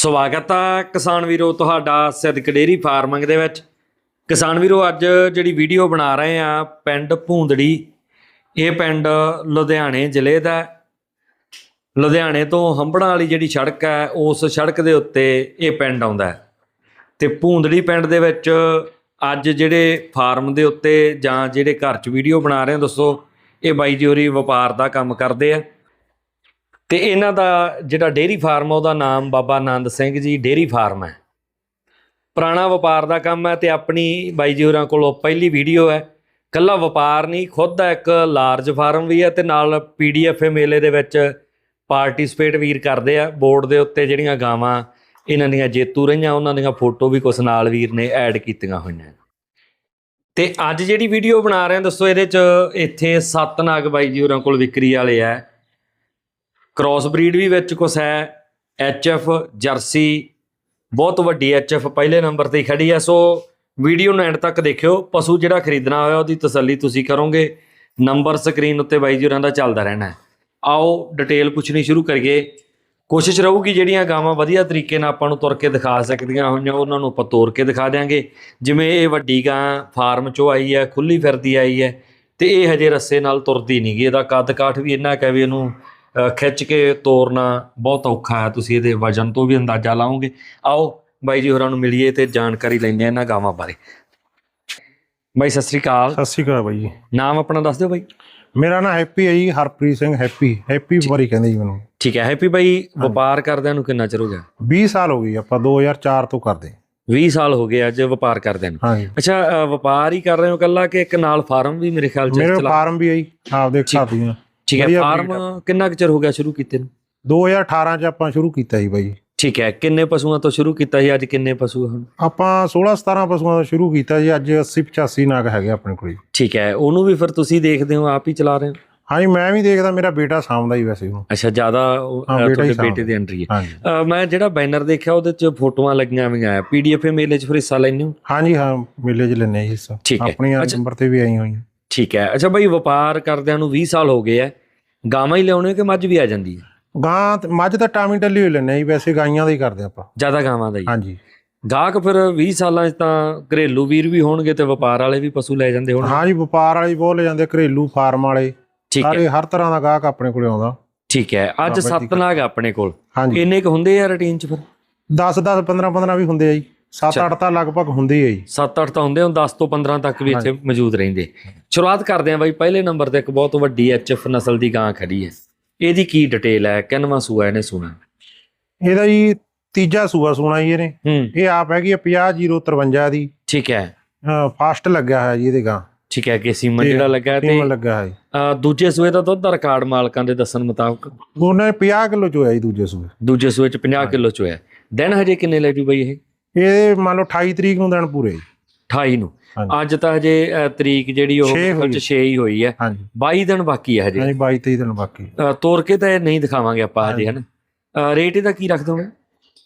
ਸਵਾਗਤ ਆ ਕਿਸਾਨ ਵੀਰੋ ਤੁਹਾਡਾ ਸਿੱਧਕ ਡੇਰੀ ਫਾਰਮਿੰਗ ਦੇ ਵਿੱਚ। ਕਿਸਾਨ ਵੀਰੋ, ਅੱਜ ਜਿਹੜੀ ਵੀਡੀਓ ਬਣਾ ਰਹੇ ਆ ਪਿੰਡ ਭੂੰਦੜੀ, ਇਹ ਪਿੰਡ ਲੁਧਿਆਣੇ ਜ਼ਿਲ੍ਹੇ ਦਾ ਲੁਧਿਆਣੇ ਤੋਂ ਹੰਬੜਾਂ ਵਾਲੀ ਜਿਹੜੀ ਸੜਕ ਹੈ, ਉਸ ਸੜਕ ਦੇ ਉੱਤੇ ਇਹ ਪਿੰਡ ਆਉਂਦਾ ਹੈ। ਤੇ ਭੂੰਦੜੀ ਪਿੰਡ ਦੇ ਵਿੱਚ ਅੱਜ ਜਿਹੜੇ ਫਾਰਮ ਦੇ ਉੱਤੇ ਜਾਂ ਜਿਹੜੇ ਘਰ 'ਚ ਵੀਡੀਓ ਬਣਾ ਰਹੇ ਆ ਦੋਸਤੋ ਇਹ ਬਾਈ ਜੀ ਹੋਰੀ ਵਪਾਰ ਦਾ ਕੰਮ ਕਰਦੇ ਆ। ਤੇ ਇਹਨਾਂ ਦਾ ਜਿਹੜਾ ਡੇਰੀ ਫਾਰਮ ਆ, ਉਹਦਾ ਨਾਮ ਬਾਬਾ ਆਨੰਦ ਸਿੰਘ ਜੀ ਡੇਰੀ ਫਾਰਮ ਹੈ। ਪੁਰਾਣਾ ਵਪਾਰ ਦਾ ਕੰਮ ਹੈ ਤੇ ਆਪਣੀ ਬਾਈ ਜੀ ਹੋਰਾਂ ਕੋਲੋਂ ਪਹਿਲੀ ਵੀਡੀਓ ਹੈ। ਕੱਲਾ ਵਪਾਰ ਨਹੀਂ, ਖੁਦ ਦਾ ਇੱਕ ਲਾਰਜ ਫਾਰਮ ਵੀ ਹੈ ਤੇ ਨਾਲ ਪੀਡੀਐਫ ਮੇਲੇ ਦੇ ਵਿੱਚ ਪਾਰਟਿਸਿਪੇਟ ਵੀਰ ਕਰਦੇ ਆ। ਬੋਰਡ ਦੇ ਉੱਤੇ ਜਿਹੜੀਆਂ ਗਾਵਾਂ, ਇਹਨਾਂ ਦੀਆਂ ਜੇਤੂ ਰਹੀਆਂ, ਉਹਨਾਂ ਦੀਆਂ ਫੋਟੋ ਵੀ ਕੁਛ ਨਾਲ ਵੀਰ ਨੇ ਐਡ ਕੀਤੀਆਂ ਹੋਈਆਂ ਤੇ ਅੱਜ ਜਿਹੜੀ ਵੀਡੀਓ ਬਣਾ ਰਹੇ ਹਾਂ ਦੋਸਤੋ ਇਹਦੇ ਚ ਇੱਥੇ ਸੱਤ ਨਾਗ ਬਾਈ ਜੀ ਹੋਰਾਂ ਕੋਲ ਵਿਕਰੀ ਵਾਲੇ ਆ। ਕ੍ਰਾਸ ਬਰੀਡ ਵੀ ਵਿੱਚ ਕੁਛ ਹੈ ਐਚਐਫ ਜਰਸੀ, ਬਹੁਤ ਵੱਡੀ ਐਚਐਫ ਪਹਿਲੇ ਨੰਬਰ ਤੇ ਹੀ ਖੜੀ ਹੈ। ਸੋ ਵੀਡੀਓ ਨੂੰ ਐਂਡ ਤੱਕ ਦੇਖਿਓ। ਪਸ਼ੂ ਜਿਹੜਾ ਖਰੀਦਣਾ ਹੋਇਆ, ਉਹਦੀ ਤਸੱਲੀ ਤੁਸੀਂ ਕਰੋਗੇ। ਨੰਬਰ ਸਕਰੀਨ ਉੱਤੇ ਬਾਈ ਜੀ ਹੋਰਾਂ ਦਾ ਚੱਲਦਾ ਰਹਿਣਾ ਆਓ ਡਿਟੇਲ ਪੁੱਛਣੀ ਸ਼ੁਰੂ ਕਰੀਏ। ਕੋਸ਼ਿਸ਼ ਰਹੂਗੀ ਜਿਹੜੀਆਂ ਗਾਵਾਂ ਵਧੀਆ ਤਰੀਕੇ ਨਾਲ ਆਪਾਂ ਨੂੰ ਤੁਰ ਕੇ ਦਿਖਾ ਸਕਦੀਆਂ ਹੋਈਆਂ, ਉਹਨਾਂ ਨੂੰ ਆਪਾਂ ਤੋਰ ਕੇ ਦਿਖਾ ਦਿਆਂਗੇ। ਜਿਵੇਂ ਇਹ ਵੱਡੀ ਗਾਂ ਫਾਰਮ ਚੋਂ ਆਈ ਹੈ, ਖੁੱਲੀ ਫਿਰਦੀ ਆਈ ਹੈ, ਤੇ ਇਹ ਹਜੇ ਰੱਸੇ ਨਾਲ ਤੁਰਦੀ ਨਹੀਂ ਗਈ ਇਹਦਾ ਕੱਦ ਕਾਠ ਵੀ ਇੰਨਾ ਕਹਿ ਵੀ ਇਹਨੂੰ ਖਿੱਚ ਕੇ ਤੋਰਨਾ ਬਹੁਤ ਔਖਾ ਹੈ। ਤੁਸੀਂ ਇਹਦੇ ਵਜਨ ਤੋਂ ਵੀ ਅੰਦਾਜ਼ਾ ਲਾਓਗੇ। ਆਓ ਬਾਈ ਜੀ ਹੋਰਾਂ ਨੂੰ ਮਿਲੀਏ ਤੇ ਜਾਣਕਾਰੀ ਲੈਂਦੇ ਆ ਇਹਨਾਂ ਗਾਵਾਂ ਬਾਰੇ। ਬਾਈ ਸਤਿ ਸ੍ਰੀ ਅਕਾਲ। ਸਤਿ ਸ਼੍ਰੀ ਅਕਾਲ ਬਾਈ ਜੀ। ਨਾਮ ਆਪਣਾ ਦੱਸ ਦਿਓ ਬਾਈ। ਮੇਰਾ ਨਾਮ ਹੈਪੀ ਹੈ ਜੀ ਹਰਪ੍ਰੀਤ ਸਿੰਘ ਹੈਪੀ। ਹੈਪੀ ਬਰੀ ਕਹਿੰਦੇ ਜੀ ਮੈਨੂੰ। ਠੀਕ ਹੈ ਹੈਪੀ ਬਾਈ ਵਪਾਰ ਕਰਦਿਆਂ ਨੂੰ ਕਿੰਨਾ ਚਿਰ ਹੋ ਗਿਆ? 20 ਸਾਲ ਹੋ ਗਈ ਆਪਾਂ 2004 ਤੋਂ ਕਰਦੇ 20 ਸਾਲ ਹੋ ਗਏ ਅੱਜ ਵਪਾਰ ਕਰਦਿਆਂ ਨੂੰ। ਅੱਛਾ ਵਪਾਰ ਹੀ ਕਰ ਰਹੇ ਹੋ ਕੱਲਾ ਕਿ ਇੱਕ ਨਾਲ ਫਾਰਮ ਵੀ ਮੇਰੇ ਖਿਆਲ ਚ ਮੇਰੇ ਚਲਾ ਫਾਰਮ ਵੀ ਹੈ ਜੀ ਆਪਦੇ ਖਾਤੀਆਂ ਠੀਕ ਹੈ ਵਧੀਆ ਫਾਰਮ ਕਿੰਨਾ ਕੁ ਚਿਰ ਹੋ ਗਿਆ ਸ਼ੁਰੂ ਕੀਤੇ ਨੂੰ? 2018 ਚ ਆਪਾਂ ਸ਼ੁਰੂ ਕੀਤਾ ਜੀ ਬਾਈ। ਠੀਕ ਹੈ ਕਿੰਨੇ ਪਸ਼ੂਆਂ ਤੋਂ ਸ਼ੁਰੂ ਕੀਤਾ ਸੀ ਅੱਜ ਕਿੰਨੇ ਪਸ਼ੂ ਹਨ? ਆਪਾਂ 16 17 ਪਸ਼ੂਆਂ ਦਾ ਸ਼ੁਰੂ ਕੀਤਾ ਜੀ ਅੱਜ 80 85 ਨਾਗ ਹੈਗੇ ਆਪਣੇ ਕੋਲ। ਜੀ ਠੀਕ ਹੈ ਉਹਨੂੰ ਵੀ ਫਿਰ ਤੁਸੀਂ ਦੇਖਦੇ ਹੋ ਆਪ ਹੀ ਚਲਾ ਰਹੇ ਹੋ? ਹਾਂਜੀ ਮੈਂ ਵੀ ਦੇਖਦਾ ਮੇਰਾ ਬੇਟਾ ਸਾਂਭਦਾ ਹੀ ਵੈਸੇ ਉਹਨੂੰ ਅੱਛਾ ਜ਼ਿਆਦਾ ਹਾਂ, ਅ, ਬੇਟਾ ਹੀ ਤੁਹਾਡੇ ਬੇਟੇ ਦੀ ਐਂਟਰੀ ਹੈ। ਹਾਂਜੀ। ਅ, ਮੈਂ ਜਿਹੜਾ ਬੈਨਰ ਦੇਖਿਆ ਉਹਦੇ ਚ ਫੋਟੋਆਂ ਲੱਗੀਆਂ ਹੋਈਆਂ ਆ। ਪੀਡੀਐਫ ਮੇਲੇ ਚ ਫਿਰ ਹਿੱਸਾ ਲੈਂਦੇ ਹੋ? ਹਾਂਜੀ ਹਾਂ ਮੇਲੇ 'ਚ ਲੈਣੇ ਜੀ ਹਿੱਸਾ। ਠੀਕ ਹੈ। ਆਪਣੀਆਂ ਅੱਛਾ। ਨੰਬਰ ਤੇ ਵੀ ਆਈ ਹੋਈਆਂ। ਠੀਕ ਹੈ। ਅੱਛਾ ਬਾਈ ਵਪਾਰ ਕਰਦਿਆਂ ਨੂੰ 20 ਸਾਲ ਹੋ ਗਏ ਆ ਗਾਵਾਂ ਹੀ ਲਿਆਉਣੇ ਕਿ ਮੱਝ ਵੀ ਆ ਜਾਂਦੀ ਹੈ? ਗਾਂ ਤੇ- ਮੱਝ ਤਾਂ ਟਾਮੀ ਟੱਲੀ ਹੋ ਲੈਣੇ ਜੀ ਵੈਸੇ ਗਾਈਆਂ ਦਾ ਹੀ ਕਰਦੇ ਆਪਾਂ। ਜ਼ਿਆਦਾ ਗਾਵਾਂ ਦਾ ਹੀ? ਹਾਂਜੀ। ਗਾਹਕ ਫਿਰ 20 ਸਾਲਾਂ 'ਚ ਤਾਂ ਘਰੇਲੂ ਵੀਰ ਵੀ ਹੋਣਗੇ ਤੇ ਵਪਾਰ ਵਾਲੇ ਵੀ ਪਸ਼ੂ ਲੈ ਜਾਂਦੇ ਹੋਣਗੇ। ਹਾਂਜੀ ਵਪਾਰ ਵਾਲੇ ਵੀ ਬਹੁਤ ਲੈ ਜਾਂਦੇ ਘਰੇਲੂ ਫਾਰਮ ਵਾਲੇ। ਠੀਕ ਹੈ। ਸਾਰੇ ਹਰ ਤਰ੍ਹਾਂ ਦਾ ਗਾਹਕ ਆਪਣੇ ਕੋਲੇ ਆਉਂਦਾ। ਠੀਕ ਹੈ ਅੱਜ ਬਾਬਾ ਜੀ ਸੱਤ ਨਾਗ ਆਪਣੇ ਕੋਲ। ਹਾਂਜੀ। ਕਿੰਨੇ ਕੁ ਹੁੰਦੇ ਆ ਰੁਟੀਨ 'ਚ ਫਿਰ? 10 10 15 15 ਵੀ ਹੁੰਦੇ ਆ ਜੀ। 7 8 ਤਾਂ ਲਗਭਗ ਹੁੰਦੇ ਹੀ ਜੀ। 7-8 ਤਾਂ ਹੁੰਦੇ ਹੁਣ 10 ਤੋਂ 15 ਤੱਕ ਵੀ ਇੱਥੇ ਮੌਜੂਦ ਰਹਿੰਦੇ। ਸ਼ੁਰੂਆਤ ਕਰਦੇ ਆਂ ਬਾਈ ਪਹਿਲੇ ਨੰਬਰ ਤੇ ਇੱਕ ਬਹੁਤ ਵੱਡੀ ਐਚਐਫ ਨਸਲ ਦੀ ਗਾਂ ਖੜੀ ਹੈ। ਇਹਦੀ ਕੀ ਡਿਟੇਲ ਹੈ? ਕਿੰਨਵਾਂ ਸੂਆ ਇਹਨੇ ਸੁਣਾ? ਇਹਦਾ ਜੀ ਤੀਜਾ ਸੂਆ ਸੋਣਾ ਜੀ ਇਹਨੇ। ਇਹ ਆਪ ਹੈਗੀ ਆ 50053 ਦੀ। ਠੀਕ ਹੈ। ਫਾਸਟ ਲੱਗਿਆ ਹੋਇਆ ਜੀ ਇਹਦੇ ਗਾਂ। ਠੀਕ ਹੈ ਕਿ ਸੀਮਨ ਜਿਹੜਾ ਲੱਗਾ ਤੇ ਟੀਮ ਲੱਗਾ ਹੈ ਦੂਜੇ ਸੂਏ ਦਾ ਦੁੱਧ ਦਾ ਰਿਕਾਰਡ ਮਾਲਕਾਂ ਦੇ ਦੱਸਣ ਮੁਤਾਬਕ? ਉਹਨੇ 50 ਕਿਲੋ ਚੋਇਆ ਜੀ ਦੂਜੇ ਸੂਏ। ਦੂਜੇ ਸੂਏ 'ਚ 50 ਕਿਲੋ ਚ ਹੋਇਆ ਦਿਨ ਹਜੇ ਕਿੰਨੇ ਲੈ ਜੂ ਬਾਈ ਇਹ? ਇਹ ਮੰਨ ਲਓ 28 ਤਰੀਕ ਨੂੰ ਦਿਨ ਪੂਰੇ ਜੀ। 28 ਨੂੰ। ਅੱਜ ਤਾਂ ਹਜੇ ਤਰੀਕ ਜਿਹੜੀ ਉਹ ਹੋਈ। 6 ਹੀ। ਹੋਈ ਹੈ। ਹਾਂਜੀ। 22 ਦਿਨ ਬਾਕੀ ਹੈ ਹਜੇ। ਹਾਂਜੀ 22 23 ਦਿਨ ਬਾਕੀ ਤੋਰ ਕੇ ਤਾਂ ਇਹ ਨਹੀਂ ਦਿਖਾਵਾਂਗੇ ਆਪਾਂ ਹਜੇ ਹਨ ਰੇਟ ਇਹਦਾ ਕੀ ਰੱਖ ਦੋਗੇ?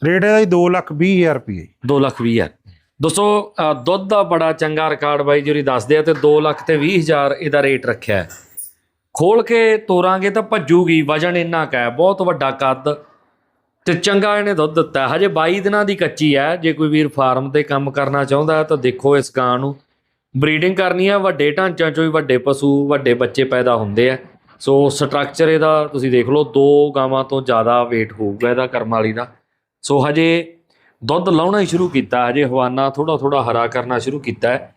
ਰੇਟ ਇਹਦਾ ਜੀ 2 ਲੱਖ 20 ਹਜ਼ਾਰ ਰੁਪਏ 2 ਲੱਖ 20 ਹਜ਼ਾਰ। ਦੋਸਤੋ ਦੁੱਧ ਦਾ ਬੜਾ ਚੰਗਾ ਰਿਕਾਰਡ ਬਾਈ ਜੀ ਦੱਸਦੇ ਆ ਤੇ 2 ਲੱਖ ਤੇ 20 ਹਜ਼ਾਰ ਇਹਦਾ ਰੇਟ ਰੱਖਿਆ ਹੈ। ਖੋਲ ਕੇ ਤੋਰਾਂਗੇ ਤਾਂ ਭੱਜੂਗੀ ਵਜਨ ਇੰਨਾ ਕਾ ਬਹੁਤ ਵੱਡਾ ਕੱਦ। ਤੇ ਚੰਗਾ ਇਹਨੇ ਦੁੱਧ ਦਿੱਤਾ। ਹਜੇ 22 ਦਿਨਾਂ ਦੀ ਕੱਚੀ ਹੈ ਜੇ ਕੋਈ ਵੀਰ ਫਾਰਮ ਤੇ ਕੰਮ ਕਰਨਾ ਚਾਹੁੰਦਾ ਤਾਂ ਦੇਖੋ ਇਸ ਗਾਂ ਨੂੰ। ਬਰੀਡਿੰਗ ਕਰਨੀ ਹੈ ਵੱਡੇ ਢਾਂਚਿਆਂ ਚੋਂ ਹੀ ਵੱਡੇ ਪਸ਼ੂ, ਵੱਡੇ ਬੱਚੇ ਪੈਦਾ ਹੁੰਦੇ ਆ। ਸੋ ਸਟਰਕਚਰ ਇਹਦਾ ਤੁਸੀਂ ਦੇਖ ਲਓ, ਦੋ ਗਾਵਾਂ ਤੋਂ ਜ਼ਿਆਦਾ weight ਹੋਊਗਾ ਇਹਦਾ ਕਰਮ ਵਾਲੀ ਦਾ। ਸੋ ਹਜੇ ਦੁੱਧ ਲਾਉਣਾ ਹੀ ਸ਼ੁਰੂ ਕੀਤਾ। ਹਜੇ ਹਵਾਨਾ ਥੋੜਾ ਥੋੜਾ ਹਰਾ ਕਰਨਾ ਸ਼ੁਰੂ ਕੀਤਾ ਹੈ।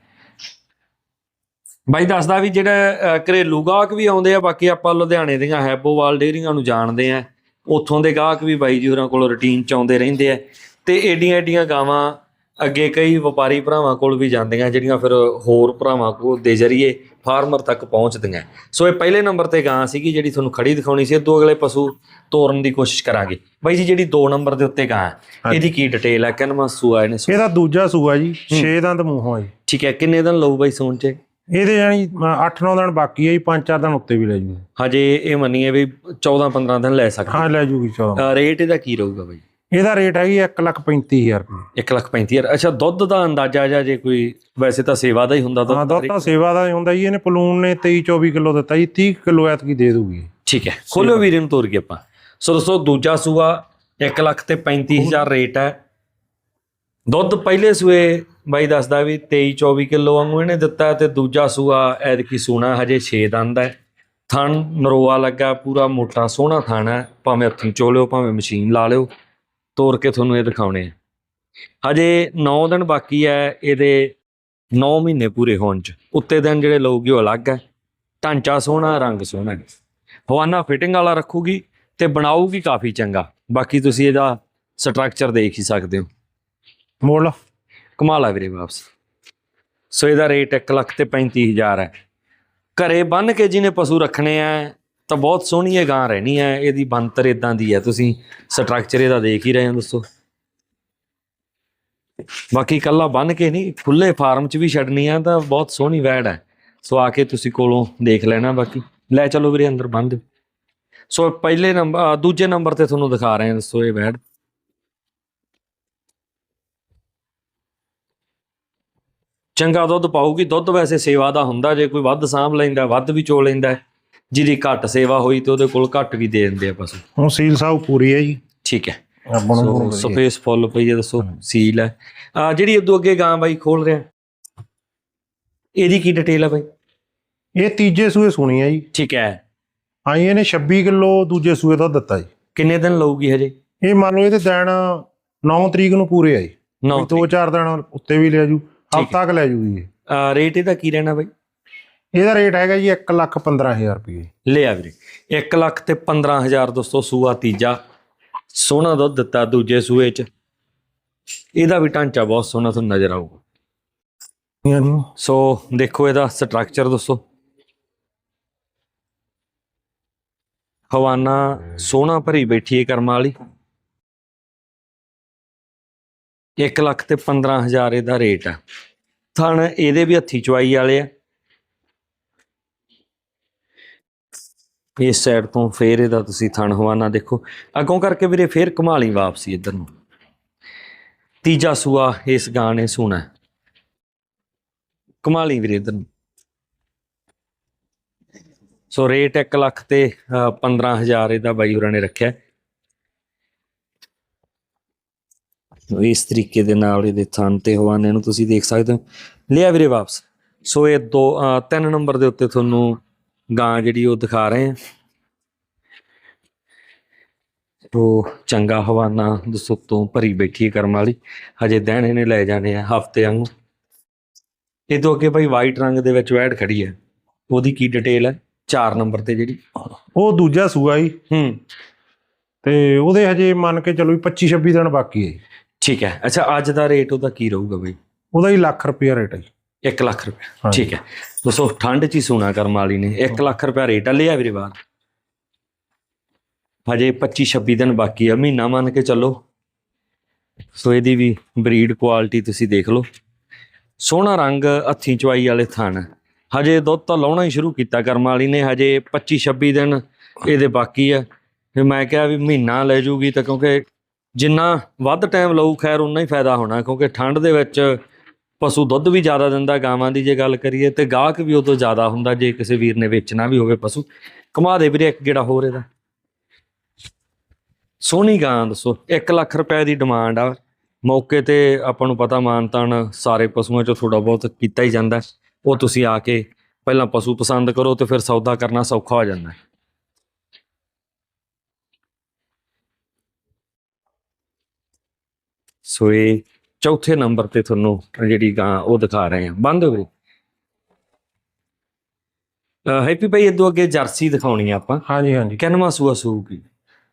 ਬਾਈ ਦੱਸਦਾ ਵੀ ਜਿਹੜਾ ਘਰੇਲੂ ਗਾਹਕ ਵੀ ਆਉਂਦੇ ਆ, ਬਾਕੀ ਆਪਾਂ ਲੁਧਿਆਣੇ ਦੀਆਂ ਹੈਬੋਵਾਲ ਡੇਅਰੀਆਂ ਨੂੰ ਜਾਣਦੇ ਆ। ਉੱਥੋਂ ਦੇ ਗਾਹਕ ਵੀ ਬਾਈ ਜੀ ਹੋਰਾਂ ਕੋਲ ਰੁਟੀਨ ਚ ਆਉਂਦੇ ਰਹਿੰਦੇ ਆ ਤੇ ਏਡੀਆਂ ਏਡੀਆਂ ਗਾਵਾਂ ਅੱਗੇ ਕਈ ਵਪਾਰੀ ਭਰਾਵਾਂ ਕੋਲ ਵੀ ਜਾਂਦੀਆਂ ਜਿਹੜੀਆਂ ਫਿਰ ਹੋਰ ਭਰਾਵਾਂ ਕੋਲ ਦੇ ਜ਼ਰੀਏ ਫਾਰਮਰ ਤੱਕ ਪਹੁੰਚਦੀਆਂ। ਸੋ ਇਹ ਪਹਿਲੇ ਨੰਬਰ ਤੇ ਗਾਂ ਸੀਗੀ ਜਿਹੜੀ ਤੁਹਾਨੂੰ ਖੜੀ ਦਿਖਾਉਣੀ ਸੀ ਦੋ ਅਗਲੇ ਪਸ਼ੂ ਤੋਰਨ ਦੀ ਕੋਸ਼ਿਸ਼ ਕਰਾਂਗੇ। ਬਾਈ ਜੀ ਜਿਹੜੀ 2 ਨੰਬਰ ਦੇ ਉੱਤੇ ਗਾਂ ਹੈ ਇਹਦੀ ਕੀ ਡਿਟੇਲ ਹੈ? ਕਿੰਨਵਾਂ ਸੂਆ ਇਹਨੇ ਇਹਦਾ ਦੂਜਾ ਸੂਆ ਜੀ 6 ਦੰਦ ਮੂੰਹੋਂ ਜੀ। ਠੀਕ ਹੈ ਕਿੰਨੇ ਦਿਨ ਲਊ ਬਾਈ ਸੂਣ ਚ? ਇਹਦੇ ਜਾਨੀ 8-9 ਦਿਨ ਬਾਕੀ ਹੈ ਜੀ 5-4 ਦਿਨ ਉੱਤੇ ਵੀ ਲੈ ਜੂਗੀ। ਹਜੇ ਇਹ ਮੰਨੀਏ ਵੀ 14 15 ਦਿਨ ਲੈ ਸਕਦੇ। ਹਾਂ ਲੈ ਜੂਗੀ 14 ਅ, ਰੇਟ ਇਹਦਾ ਕੀ ਰਹੂਗਾ ਬਾਈ? ਇਹਦਾ ਰੇਟ ਹੈਗੀ 1,35,000 ਰੁਪਏ। 1 ਲੱਖ 35000 ਅੱਛਾ ਦੁੱਧ ਦਾ ਅੰਦਾਜ਼ਾ ਜਾਂ ਜੇ ਕੋਈ ਵੈਸੇ ਤਾਂ ਸੇਵਾ ਦਾ ਹੀ ਹੁੰਦਾ ਹਾਂ ਦੁੱਧ ਤਾਂ ਸੇਵਾ ਦਾ ਹੀ ਹੁੰਦਾ ਜੀ ਇਹਨੇ ਪਲੂਨ ਨੇ 23-24 ਕਿਲੋ ਦਿੱਤਾ ਜੀ 30 ਕਿਲੋ ਐਤਕੀ ਦੇ ਦੂਗੀ। ਠੀਕ ਹੈ ਖੋਲਿਓ ਵੀਰੇ ਨੂੰ ਤੋਰ ਕੇ ਆਪਾਂ। ਸੋ ਦੋਸਤੋ ਦੂਜਾ ਸੂਆ 1 ਲੱਖ ਤੇ 35000 ਰੇਟ ਹੈ। ਦੁੱਧ ਪਹਿਲੇ ਸੂਏ, ਬਾਈ ਦੱਸਦਾ ਵੀ 23 24 ਕਿਲੋ ਵਾਂਗੂ ਇਹਨੇ ਦਿੱਤਾ ਤੇ ਦੂਜਾ ਸੂਆ ਐਤਕੀ ਸੂਣਾ, ਹਜੇ 6 ਦੰਦ ਹੈ। ਥਣ ਨਰੋਆ ਲੱਗਾ, ਪੂਰਾ ਮੋਟਾ ਸੋਹਣਾ ਥਣ ਹੈ, ਭਾਵੇਂ ਹੱਥੀਂ ਚੋਲਿਓ, ਭਾਵੇਂ ਮਸ਼ੀਨ ਲਾ ਲਿਓ। ਤੋੜ ਕੇ ਤੁਹਾਨੂੰ ਇਹ ਦਿਖਾਉਣੇ ਆ। ਹਜੇ 9 ਦਿਨ ਬਾਕੀ ਹੈ, ਇਹਦੇ 9 ਮਹੀਨੇ ਪੂਰੇ ਹੋਣ ਚ। ਉੱਤੇ ਦਿਨ ਜਿਹੜੇ ਲਊਗੀ ਉਹ ਅਲੱਗ ਹੈ। ਢਾਂਚਾ ਸੋਹਣਾ, ਰੰਗ ਸੋਹਣਾ ਹੈ। ਹਵਾਨਾ ਫਿਟਿੰਗ ਵਾਲਾ ਰੱਖੂਗੀ ਤੇ ਬਣਾਊਗੀ ਕਾਫੀ ਚੰਗਾ। ਬਾਕੀ ਤੁਸੀਂ ਇਹਦਾ ਸਟਰਕਚਰ ਦੇਖ ਹੀ ਸਕਦੇ ਹੋ। ਮੁੱਲ ਕਮਾਲ ਆ ਵੀਰੇ ਵਾਪਸ। ਸੋ ਇਹਦਾ ਰੇਟ 1 ਲੱਖ ਤੇ 35000 ਹੈ। ਘਰੇ ਬੰਨ ਕੇ ਜਿਹਨੇ ਪਸ਼ੂ ਰੱਖਣੇ ਆ, ਤਾਂ ਬਹੁਤ ਸੋਹਣੀ ਇਹ ਗਾਂ ਰਹਿਣੀ ਹੈ ਇਹਦੀ ਬੰਤਰ ਇਦਾਂ ਦੀ ਹੈ ਤੁਸੀਂ ਸਟਰਕਚਰ ਇਹਦਾ ਦੇਖ ਹੀ ਰਹੇ ਹੋ ਦੋਸਤੋ। ਬਾਕੀ ਕੱਲਾ ਬੰਨ ਕੇ ਨਹੀਂ ਖੁੱਲੇ ਫਾਰਮ 'ਚ ਵੀ ਛੱਡਣੀ ਆ, ਤਾਂ ਬਹੁਤ ਸੋਹਣੀ ਵੈੜ ਹੈ। ਸੋ ਆ ਕੇ ਤੁਸੀਂ ਕੋਲੋਂ ਦੇਖ ਲੈਣਾ ਬਾਕੀ। ਲੈ ਚਲੋ ਵੀਰੇ, ਅੰਦਰ ਬੰਨ ਦਿਓ। ਸੋ ਪਹਿਲੇ ਨੰਬਰ ਦੂਜੇ ਨੰਬਰ ਤੇ ਤੁਹਾਨੂੰ ਦਿਖਾ ਰਹੇ ਹਾਂ ਦੋਸਤੋ ਇਹ ਵੈੜ। ਚੰਗਾ ਦੁੱਧ ਪਾਊਗੀ ਦੁੱਧ ਵੈਸੇ ਸੇਵਾ ਦਾ ਹੁੰਦਾ ਜੇ ਕੋਈ ਵੱਧ ਸਾਂਭ ਲੈਂਦਾ ਵੱਧ ਵੀ ਚੋ ਲੈਂਦਾ। ਜਿਹਦੀ ਘੱਟ ਸੇਵਾ ਹੋਈ ਤੇ ਉਹਦੇ ਕੋਲ ਘੱਟ ਵੀ ਦੇ ਦਿੰਦੇ ਆ ਪਸ਼ੂ। ਹੁਣ ਸੀਲ ਸਾਹਿਬ ਪੂਰੀ ਹੈ ਜੀ। ਠੀਕ ਹੈ। ਆਪਾਂ ਨੂੰ। ਸਪੇਸ ਫੁੱਲ ਪਈ ਹੈ ਦੱਸੋ ਸੀਲ ਹੈ। ਆ ਜਿਹੜੀ ਇਦੋਂ ਅੱਗੇ ਗਾਂ ਬਾਈ ਖੋਲ ਰਿਹਾ ਇਹਦੀ ਕੀ ਡਿਟੇਲ ਹੈ ਬਾਈ? ਇਹ ਤੀਜੇ ਸੂਏ ਸੁਣੀ ਹੈ ਜੀ। ਠੀਕ ਹੈ। ਆਈ ਇਹਨੇ 26 ਕਿਲੋ ਦੂਜੇ ਸੂਏ ਦਾ ਦਿੱਤਾ ਜੀ। ਕਿੰਨੇ ਦਿਨ ਲਊਗੀ ਹਜੇ? ਇਹ ਮੰਨ ਲਓ ਇਹਦੇ ਦਿਨ 9 ਤਰੀਕ ਨੂੰ ਪੂਰੇ ਆ ਜੀ। 9 ਦੋ ਚਾਰ ਦਿਨ ਉੱਤੇ ਵੀ ਲੈ ਜੂ। ਹਫ਼ਤਾ ਕ ਲੈ ਜੂਗੀ ਇਹ। ਰੇਟ ਇਹਦਾ ਕੀ ਰਹਿਣਾ ਬਾਈ? ਇਹਦਾ ਰੇਟ ਹੈਗਾ ਜੀ 1 ਲੱਖ 15000 ਰੁਪਏ ਲਿਆ ਵੀਰੇ 1 ਲੱਖ ਤੇ 15000 ਦੋਸਤੋ ਸੂਆ ਤੀਜਾ ਸੋਹਣਾ ਦੁੱਧ ਦਿੱਤਾ ਦੂਜੇ ਸੂਏ ਚ। ਇਹਦਾ ਵੀ ਢਾਂਚਾ ਬਹੁਤ ਸੋਹਣਾ ਤੁਹਾਨੂੰ ਨਜ਼ਰ ਆਊਗਾ। ਯਾਨੀ ਸੋ ਦੇਖੋ ਇਹਦਾ ਸਟਰਕਚਰ ਦੱਸੋ ਹਵਾਨਾ ਸੋਹਣਾ ਭਰੀ ਬੈਠੀ ਹੈ ਕਰਮਾਂ ਵਾਲੀ। 1 ਲੱਖ ਤੇ 15000 ਇਹਦਾ ਰੇਟ ਆ। ਥਣ ਇਹਦੇ ਵੀ ਹੱਥੀ ਚਵਾਈ ਵਾਲੇ ਆ। ਇਸ ਸਾਈਡ ਤੋਂ ਫੇਰ ਇਹਦਾ ਤੁਸੀਂ ਥਣ ਹਵਾਨਾ ਦੇਖੋ। ਅੱਗੋਂ ਕਰਕੇ ਵੀਰੇ ਫੇਰ ਕਮਾਲੀ ਵਾਪਸੀ ਇੱਧਰ ਨੂੰ। ਤੀਜਾ ਸੂਆ ਇਸ ਗਾਂ ਨੇ ਸੂਣਾ। ਹੈ। ਕਮਾਲੀ ਵੀਰੇ ਇੱਧਰ ਨੂੰ। ਸੋ ਰੇਟ 1 ਲੱਖ ਤੇ ਅ, 15000 ਇਹਦਾ ਬਾਈ ਹੋਰਾਂ ਨੇ ਰੱਖਿਆ ਹੈ। ਸੋ ਇਸ ਤਰੀਕੇ ਦੇ ਨਾਲ ਇਹਦੇ ਥਣ ਤੇ ਹਵਾਨੇ ਨੂੰ ਤੁਸੀਂ ਦੇਖ ਸਕਦੇ ਹੋ। ਲਿਆ ਵੀਰੇ ਵਾਪਸ। ਸੋ ਇਹ ਦੋ ਤਿੰਨ ਨੰਬਰ ਦੇ ਉੱਤੇ ਤੁਹਾਨੂੰ ਗਾਂ ਜਿਹੜੀ ਉਹ ਦਿਖਾ ਰਹੇ ਆ ਤੋ ਚੰਗਾ ਹਵਾਨਾ ਦਸੋ ਤੋਂ ਭਰੀ ਬੈਠੀ ਹੈ ਕਰਮ ਵਾਲੀ। ਹਜੇ ਦਿਨ ਇਹਨੇ ਲੈ ਜਾਣੇ ਆ ਹਫ਼ਤੇ ਵਾਂਗੂ। ਇਹ ਤੋਂ ਅੱਗੇ ਭਾਈ ਵਾਈਟ ਰੰਗ ਦੇ ਵਿੱਚ ਵੈੜ ਖੜੀ ਹੈ। ਉਹਦੀ ਕੀ ਡਿਟੇਲ ਹੈ? 4 ਨੰਬਰ ਤੇ ਜਿਹੜੀ। ਉਹ ਦੂਜਾ ਸੂਆ ਜੀ। ਹੂੰ। ਤੇ ਉਹਦੇ ਹਜੇ ਮੰਨ ਕੇ ਚਲੋ 25 26 ਦਿਨ ਬਾਕੀ ਹੈ। ਠੀਕ ਹੈ। ਅੱਛਾ ਅੱਜ ਦਾ ਰੇਟ ਉਹਦਾ ਕੀ ਰਹੂਗਾ ਬਈ? ਉਹਦਾ ਹੀ ਲੱਖ ਰੁਪਿਆ ਰੇਟ ਹੈ ਜੀ। 1 ਲੱਖ ਰੁਪਏ ਹਾਂਜੀ। ਠੀਕ ਹੈ। ਦੋਸਤੋ ਠੰਡ 'ਚ ਹੀ ਸੋਨਾ ਕਰਮ ਵਾਲੀ ਨੇ। 1 ਲੱਖ ਰੁਪਏ ਰੇਟ ਆ ਲਿਆ ਵੀਰੇ ਬਾਹਰ। ਹਜੇ 25 26 ਦਿਨ ਬਾਕੀ ਆ ਮਹੀਨਾ ਮੰਨ ਕੇ ਚੱਲੋ। ਸੋ ਇਹਦੀ ਵੀ ਬਰੀਡ ਕੁਆਲਿਟੀ ਤੁਸੀਂ ਦੇਖ ਲਓ। ਸੋਹਣਾ ਰੰਗ ਹੱਥੀਂ ਚਵਾਈ ਵਾਲੇ ਥਣ। ਹਜੇ ਦੁੱਧ ਤਾਂ ਲਾਉਣਾ ਹੀ ਸ਼ੁਰੂ ਕੀਤਾ ਕਰਮ ਵਾਲੀ ਨੇ ਹਜੇ 25 26 ਦਿਨ ਇਹਦੇ ਬਾਕੀ ਆ। ਫਿਰ ਮੈਂ ਕਿਹਾ ਵੀ ਮਹੀਨਾ ਲੈ ਜੂਗੀ ਤਾਂ ਕਿਉਂਕਿ ਜਿੰਨਾ ਵੱਧ ਟਾਈਮ ਲਊ, ਖੈਰ ਉਨਾ ਹੀ ਫਾਇਦਾ ਹੋਣਾ, ਕਿਉਂਕਿ ਠੰਡ ਦੇ ਵਿੱਚ ਪਸ਼ੂ ਦੁੱਧ ਵੀ ਜ਼ਿਆਦਾ ਦਿੰਦਾ, ਗਾਵਾਂ ਦੀ ਜੇ ਗੱਲ ਕਰੀਏ ਤੇ ਗਾਹਕ ਵੀ ਉਦੋਂ ਜ਼ਿਆਦਾ ਹੁੰਦਾ, ਜੇ ਕਿਸੇ ਵੀਰ ਨੇ ਵੇਚਣਾ ਵੀ ਹੋਵੇ ਪਸ਼ੂ। ਕਮਾ ਦੇ ਵੀਰੇ ਇੱਕ ਗੇੜਾ ਹੋਰ ਇਹਦਾ। ਸੋਹਣੀ ਗਾਂ ਦੱਸੋ 1 ਲੱਖ ਰੁਪਏ ਦੀ ਡਿਮਾਂਡ ਆ। ਮੌਕੇ ਤੇ ਆਪਾਂ ਨੂੰ ਪਤਾ, ਮਾਨਤਾਨ ਸਾਰੇ ਪਸ਼ੂਆਂ ਚੋਂ ਥੋੜਾ ਬਹੁਤ ਕੀਤਾ ਹੀ ਜਾਂਦਾ। ਉਹ ਤੁਸੀਂ ਆ ਕੇ ਪਹਿਲਾਂ ਪਸ਼ੂ ਪਸੰਦ ਕਰੋ ਤੇ ਫਿਰ ਸੌਦਾ ਕਰਨਾ ਸੌਖਾ ਹੋ ਜਾਂਦਾ। ਸੋ ਇਹ ਚੌਥੇ ਨੰਬਰ ਤੇ ਤੁਹਾਨੂੰ ਜਿਹੜੀ ਗਾਂ ਉਹ ਦਿਖਾ ਰਹੇ ਹਾਂ। ਬੰਦ ਹੋ ਗਈ। ਹੈਪੀ ਭਾਈ ਇਦੋਂ ਅੱਗੇ ਜਰਸੀ ਦਿਖਾਉਣੀ ਆ ਆਪਾਂ। ਹਾਂਜੀ ਹਾਂਜੀ। ਕਿੰਨਵਾਂ ਸੂਆ ਸੂਗੀ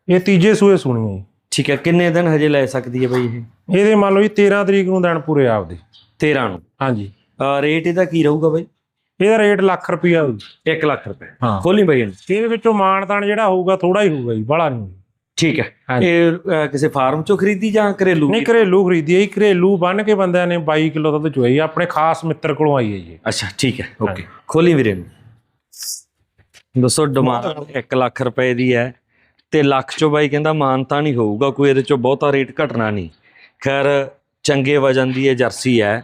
ਇਹ ਤੀਜੇ ਸੂਏ ਸੁਣੀ ਹੈ ਠੀਕ ਹੈ ਕਿੰਨੇ ਦਿਨ ਹਜੇ ਲੈ ਸਕਦੀ ਹੈ ਬਾਈ ਇਹ? ਇਹਦੇ ਮੰਨ ਲਓ ਜੀ 13 ਤਰੀਕ ਨੂੰ ਦਿਨ ਪੂਰੇ ਆਪਦੇ। 13 ਨੂੰ? ਹਾਂਜੀ। ਅਹ ਰੇਟ ਇਹਦਾ ਕੀ ਰਹੂਗਾ ਬਾਈ ਇਹਦਾ ਰੇਟ ਲੱਖ ਰੁਪਿਆ ਹੋਊ। 1 ਲੱਖ ਰੁਪਏ। ਹਾਂ। ਖੋਲੀ ਬਾਈ ਇਹਨੂੰ। ਇਹਦੇ ਵਿੱਚੋਂ ਮਾਨਤਾਨ ਜਿਹੜਾ ਹੋਊਗਾ ਥੋੜਾ ਹੀ ਹੋਊਗਾ ਜੀ ਬੜਾ ਨਹੀਂ ਠੀਕ ਹੈ। ਇਹ ਕਿਸੇ ਫਾਰਮ ਚੋਂ ਖਰੀਦੀ ਜਾਂ ਘਰੇਲੂ? ਨਹੀਂ ਘਰੇਲੂ ਖਰੀਦੀ ਹੈ ਘਰੇਲੂ ਬੰਨ ਕੇ ਬੰਦਿਆਂ ਨੇ 22 ਕਿਲੋ ਦੁੱਧ ਚੋਈ ਆਪਣੇ ਖਾਸ ਮਿੱਤਰ ਕੋਲੋਂ ਆਈ ਹੈ ਜੀ। ਅੱਛਾ ਠੀਕ ਹੈ। ਓਕੇ। ਖੋਲੀ ਵੀਰੇ ਨੂੰ। ਦੱਸੋ ਡਿਮਾਂਡ 1 ਲੱਖ ਰੁਪਏ ਦੀ ਹੈ ਤੇ ਲੱਖ ਚੋਂ ਬਾਈ ਕਹਿੰਦਾ ਮਾਨਤਾ ਨਹੀਂ ਹੋਊਗਾ ਕੋਈ ਇਹਦੇ ਚੋਂ ਬਹੁਤਾ ਰੇਟ ਘਟਣਾ ਨਹੀਂ। ਖੈਰ ਚੰਗੇ ਵਜਨ ਦੀ ਇਹ ਜਰਸੀ ਹੈ।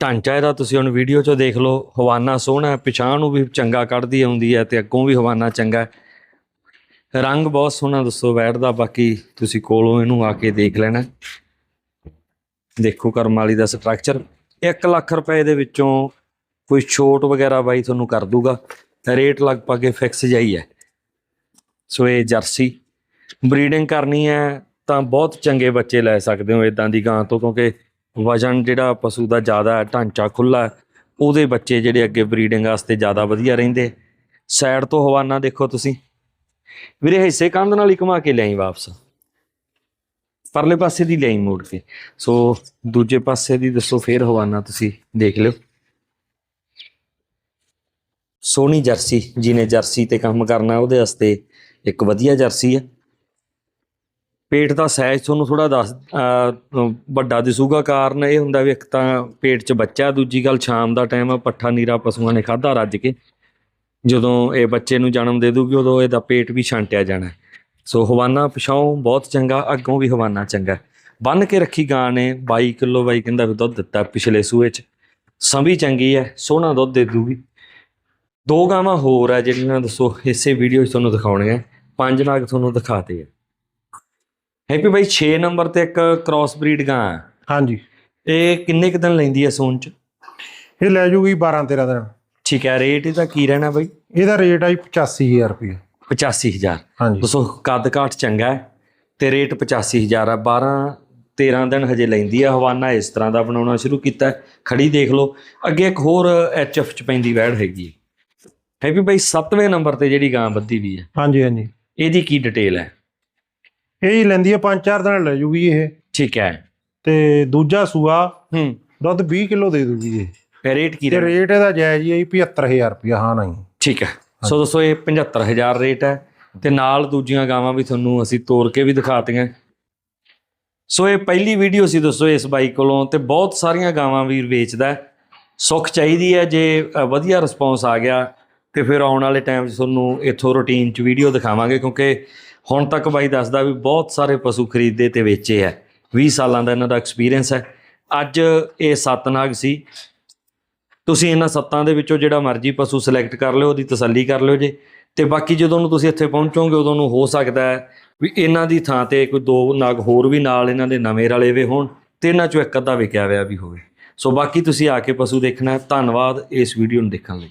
ਢਾਂਚਾ ਇਹਦਾ ਤੁਸੀਂ ਹੁਣ ਵੀਡੀਓ 'ਚੋਂ ਦੇਖ ਲਓ। ਹਵਾਨਾ ਸੋਹਣਾ ਹੈ ਪਿਛਾਂ ਨੂੰ ਵੀ ਚੰਗਾ ਕੱਢਦੀ ਆਉਂਦੀ ਹੈ ਤੇ ਅੱਗੋਂ ਵੀ ਹਵਾਨਾ ਚੰਗਾ ਹੈ। ਰੰਗ ਬਹੁਤ ਸੋਹਣਾ ਦੱਸੋ, ਬੈਠਦਾ, ਬਾਕੀ ਤੁਸੀਂ ਕੋਲੋਂ ਇਹਨੂੰ ਆ ਕੇ ਦੇਖ ਲੈਣਾ। ਦੇਖੋ ਕਰਮਾਲੀ ਦਾ ਸਟਰਕਚਰ 1 ਲੱਖ ਰੁਪਏ ਦੇ ਵਿੱਚੋਂ ਕੋਈ ਛੋਟ ਵਗੈਰਾ ਬਾਈ ਤੁਹਾਨੂੰ ਕਰ ਦੂਗਾ। ਰੇਟ ਲਗਭਗ ਇਹ ਫਿਕਸ ਜਾਈ ਹੈ ਸੋ ਇਹ ਜਰਸੀ। ਬਰੀਡਿੰਗ ਕਰਨੀ ਹੈ ਤਾਂ ਬਹੁਤ ਚੰਗੇ ਬੱਚੇ ਲੈ ਸਕਦੇ ਹੋ ਇਦਾਂ ਦੀ ਗਾਂ ਤੋਂ, ਕਿਉਂਕਿ ਵਜਨ ਜਿਹੜਾ ਪਸ਼ੂ ਦਾ ਜ਼ਿਆਦਾ ਹੈ, ਢਾਂਚਾ ਖੁੱਲਾ ਉਹਦੇ ਬੱਚੇ ਜਿਹੜੇ ਅੱਗੇ ਬਰੀਡਿੰਗ ਵਾਸਤੇ ਜ਼ਿਆਦਾ ਵਧੀਆ ਰਹਿੰਦੇ। ਸਾਈਡ ਤੋਂ ਹਵਾਨਾ ਦੇਖੋ ਤੁਸੀਂ। ਵੀਰੇ ਹਿੱਸੇ ਕੰਧ ਨਾਲ ਹੀ ਘੁਮਾ ਕੇ ਲਿਆਈ ਵਾਪਸ। ਪਰਲੇ ਪਾਸੇ ਦੀ ਲਿਆਈ ਮੋੜ ਕੇ। ਸੋ ਦੂਜੇ ਪਾਸੇ ਦੀ ਦੱਸੋ ਫੇਰ ਹਵਾਨਾ ਤੁਸੀਂ ਦੇਖ ਲਿਓ। ਸੋਹਣੀ ਜਰਸੀ ਜਿਹਨੇ ਜਰਸੀ ਤੇ ਕੰਮ ਕਰਨਾ ਉਹਦੇ ਵਾਸਤੇ ਇੱਕ ਵਧੀਆ ਜਰਸੀ ਹੈ ਪੇਟ ਦਾ ਸਾਈਜ਼ ਤੁਹਾਨੂੰ ਥੋੜਾ ਦੱਸ ਅਹ, ਵੱਡਾ ਦਿਸੂਗਾ। ਕਾਰਨ ਇਹ ਹੁੰਦਾ ਵੀ ਇੱਕ ਤਾਂ ਪੇਟ 'ਚ ਬੱਚਾ ਦੂਜੀ ਗੱਲ ਸ਼ਾਮ ਦਾ ਟਾਈਮ ਆ ਪੱਠਾ ਨੀਰਾ ਪਸ਼ੂਆਂ ਨੇ ਖਾਧਾ ਰੱਜ ਕੇ। ਜਦੋਂ ਇਹ ਬੱਚੇ ਨੂੰ ਜਨਮ ਦੇ ਦੂਗੀ ਉਦੋਂ ਇਹਦਾ ਪੇਟ ਵੀ ਛਾਂਟਿਆ ਜਾਣਾ। ਸੋ ਹਵਾਨਾ ਪਿਛਾਉਂ ਬਹੁਤ ਚੰਗਾ ਅੱਗੋਂ ਵੀ ਹਵਾਨਾ ਚੰਗਾ। ਬੰਨ ਕੇ ਰੱਖੀ ਗਾਂ ਨੇ 22 ਕਿਲੋ ਬਾਈ ਕਹਿੰਦਾ ਵੀ ਦੁੱਧ ਦਿੱਤਾ ਪਿਛਲੇ ਸੂਏ 'ਚ। ਸੰਭੀ ਚੰਗੀ ਹੈ ਸੋਹਣਾ ਦੁੱਧ ਦੇ ਦੂਗੀ। ਦੋ ਗਾਵਾਂ ਹੋਰ ਆ ਜਿਹੜੀਆਂ ਦੱਸੋ ਇਸੇ ਵੀਡੀਓ 'ਚ ਤੁਹਾਨੂੰ ਦਿਖਾਉਣੀਆਂ ਪੰਜ ਨਾਗ ਤੁਹਾਨੂੰ ਦਿਖਾਤੇ ਆ ਹੈਪੀ ਬਾਈ 6 ਨੰਬਰ ਤੇ ਇੱਕ ਕ੍ਰਾਸ ਬਰੀਡ ਗਾਂ ਹੈ ਹਾਂਜੀ। ਇਹ ਕਿੰਨੇ ਕੁ ਦਿਨ ਲੈਂਦੀ ਹੈ ਸੂਣ 'ਚ? ਇਹ ਲੈ ਜੂਗੀ 12 13 ਦਿਨ। ਠੀਕ ਹੈ ਰੇਟ ਇਹਦਾ ਕੀ ਰਹਿਣਾ ਬਾਈ? ਇਹਦਾ ਰੇਟ ਆ ਜੀ 85000 ਰੁਪਏ 85000 ਹਾਂਜੀ। ਦੋਸਤੋ ਕੱਦ ਕਾਠ ਚੰਗਾ ਹੈ ਤੇ ਰੇਟ 85000 ਆ। 12 13 ਦਿਨ ਹਜੇ ਲੈਂਦੀ ਆ ਹਵਾਨਾ ਇਸ ਤਰ੍ਹਾਂ ਦਾ ਬਣਾਉਣਾ ਸ਼ੁਰੂ ਕੀਤਾ। ਖੜੀ ਦੇਖ ਲਓ ਅੱਗੇ ਇੱਕ ਹੋਰ ਐਚਐਫ ਚ ਪੈਂਦੀ ਵੈੜ ਹੈਗੀ ਹੈ। ਹੈਪੀ ਬਾਈ 7ਵੇਂ ਨੰਬਰ ਤੇ ਜਿਹੜੀ ਗਾਂ ਬੱਦੀ ਵੀ ਹੈ। ਹਾਂਜੀ ਹਾਂਜੀ। ਇਹਦੀ ਕੀ ਡਿਟੇਲ ਹੈ? ਇਹ ਹੀ ਲੈਂਦੀ ਆ 5-4 ਦਿਨ ਲੈ ਜੂਗੀ ਇਹ। ਠੀਕ ਹੈ। ਤੇ ਦੂਜਾ ਸੂਆ ਹੂੰ। ਦੁੱਧ 20 ਕਿਲੋ ਦੇ ਦੂਗੀ ਇਹ। ਰੇਟ ਕੀ ਤੇ ਰੇਟ ਇਹਦਾ ਜਾਇਜ਼ ਹੀ ਆ ਜੀ 75000 ਰੁਪਏ ਹਾਂ ਨਹੀਂ। ਠੀਕ ਹੈ। ਸੋ ਦੋਸਤੋ ਇਹ 75000 ਰੇਟ ਹੈ ਤੇ ਨਾਲ ਦੂਜੀਆਂ ਗਾਵਾਂ ਵੀ ਤੁਹਾਨੂੰ ਅਸੀਂ ਤੋੜ ਕੇ ਵੀ ਦਿਖਾਤੀਆਂ। ਸੋ ਇਹ ਪਹਿਲੀ ਵੀਡੀਓ ਸੀ ਦੋਸਤੋ ਇਸ ਬਾਈ ਕੋਲੋਂ ਤੇ ਬਹੁਤ ਸਾਰੀਆਂ ਗਾਵਾਂ ਵੀਰ ਵੇਚਦਾ ਹੈ। ਸੁੱਖ ਚਾਹੀਦੀ ਹੈ ਜੇ ਵਧੀਆ ਰਿਸਪੌਂਸ ਆ ਗਿਆ ਤੇ ਫਿਰ ਆਉਣ ਵਾਲੇ ਟਾਈਮ 'ਚ ਤੁਹਾਨੂੰ ਇੱਥੋਂ ਰੂਟੀਨ 'ਚ ਵੀਡੀਓ ਦਿਖਾਵਾਂਗੇ ਕਿਉਂਕਿ ਹੁਣ ਤੱਕ ਬਾਈ ਦੱਸਦਾ ਵੀ ਬਹੁਤ ਸਾਰੇ ਪਸ਼ੂ ਖਰੀਦੇ ਤੇ ਵੇਚੇ ਹੈ। 20 ਸਾਲਾਂ ਦਾ ਇਹਨਾਂ ਦਾ ਐਕਸਪੀਰੀਅੰਸ ਹੈ। ਅੱਜ ਇਹ ਸਤਨਾਗ ਸੀ ਤੁਸੀਂ ਇਹਨਾਂ ਸੱਤਾਂ ਦੇ ਵਿੱਚੋਂ ਜਿਹੜਾ ਮਰਜ਼ੀ ਪਸ਼ੂ ਸਿਲੈਕਟ ਕਰ ਲਿਓ, ਉਹਦੀ ਤਸੱਲੀ ਕਰ ਲਿਓ ਜੇ। ਤੇ ਬਾਕੀ ਜਦੋਂ ਨੂੰ ਤੁਸੀਂ ਇੱਥੇ ਪਹੁੰਚੋਗੇ, ਉਦੋਂ ਨੂੰ ਹੋ ਸਕਦਾ ਹੈ ਵੀ ਇਹਨਾਂ ਦੀ ਥਾਂ ਤੇ ਕੋਈ ਦੋ ਨਗ ਹੋਰ ਵੀ ਨਾਲ ਇਹਨਾਂ ਦੇ ਨਵੇਂ ਰਲੇ ਵੇ ਹੋਣ ਤੇ ਇਹਨਾਂ ਚੋਂ ਇੱਕ ਅੱਧਾ ਵਿਕਿਆ ਹੋਇਆ ਵੀ ਹੋਵੇ। ਸੋ ਬਾਕੀ ਤੁਸੀਂ ਆ ਕੇ ਪਸ਼ੂ ਦੇਖਣਾ ਧੰਨਵਾਦ ਇਸ ਵੀਡੀਓ ਨੂੰ ਦੇਖਣ ਲਈ।